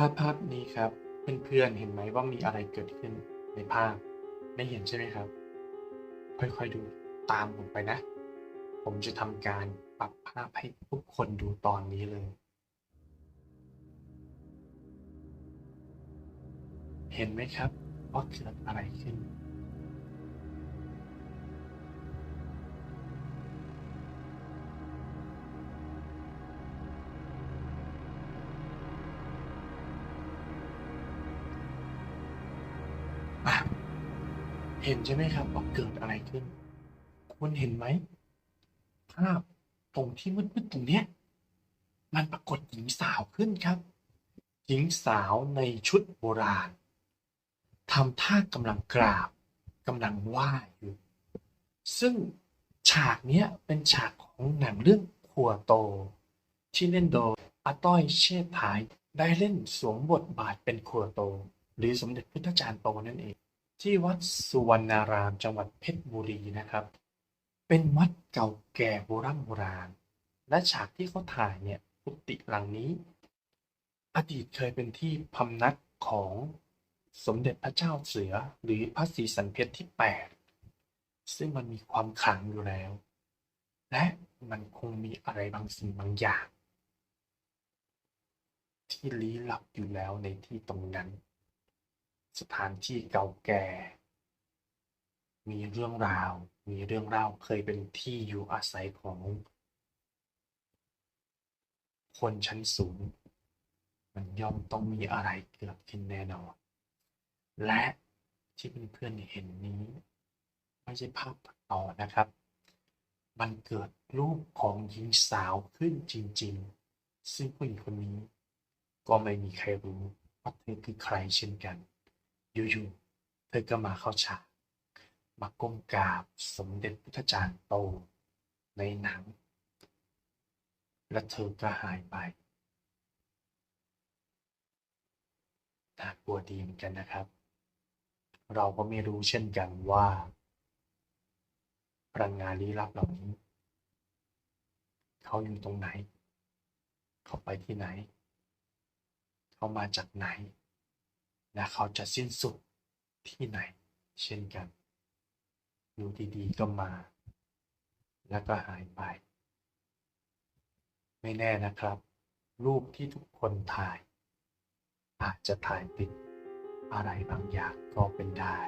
ภาพภาพนี้ครับเพื่อนๆเห็นไหมว่ามีอะไรเกิดขึ้นในภาพ ไม่เห็นใช่ไหมครับ ค่อยๆดูตามผมไปนะ ผมจะทำการปรับภาพให้ทุกคนดูตอนนี้เลย เห็นไหมครับว่าเกิดอะไรขึ้น เห็นใช่ไหมครับว่าเกิดอะไรขึ้น คุณเห็นไหมภาพตรงที่มืดๆตรงเนี้ยมันปรากฏหญิงสาวขึ้นครับ หญิงสาวในชุดโบราณทำท่ากำลังกราบกำลังไหว้อยู่ ซึ่งฉากเนี้ยเป็นฉากของหนังเรื่องขัวโต ที่เล่นโดยอาต้อยเชษฐายได้เล่นสวมบทบาทเป็นขัวโต หรือสมเด็จพุทธจารย์โตนั่นเอง ที่วัดสุวรรณารามจังหวัดเพชรบุรีนะครับ เป็นวัดเก่าแก่โบราณโบราณ และฉากที่เขาถ่ายเนี่ยกุฏิหลังนี้ อดีตเคยเป็นที่พำนักของสมเด็จพระเจ้าเสือหรือพระศรีสันเพชรที่ 8 ซึ่งมันมีความขลังอยู่แล้ว และมันคงมีอะไรบางสิ่งบางอย่าง ที่ลี้ลับอยู่แล้วในที่ตรงนั้น สถานที่เก่าแก่ มีเรื่องราว มีเรื่องราวเคยเป็นที่อยู่อาศัยของ คนชั้นสูง มันย่อมต้องมีอะไรเกิดขึ้นแน่นอน และที่เพื่อนๆเห็นนี้ ไม่ใช่ภาพต่อนะครับ มันเกิดรูปของหญิงสาวขึ้นจริงๆ ซึ่งผู้หญิงคนนี้ ก็ไม่มีใครรู้ว่าเธอคือใครเช่นกัน อยู่ๆ เธอก็มาเข้าฉากมาก้มกราบสมเด็จพุทธจารย์โตในหนัง และเธอก็หายไปน่ากลัวดีเหมือนกันนะครับ เราก็ไม่รู้เช่นกันว่าพลังงานลี้ลับเหล่านี้ เขาอยู่ตรงไหน เขาไปที่ไหน เขามาจากไหน และเขาจะสิ้นสุดที่ไหน เช่นกัน อยู่ดีๆก็มา แล้วก็หายไป ไม่แน่นะครับ รูปที่ทุกคนถ่าย อาจจะถ่ายติดอะไรบางอย่างก็เป็นได้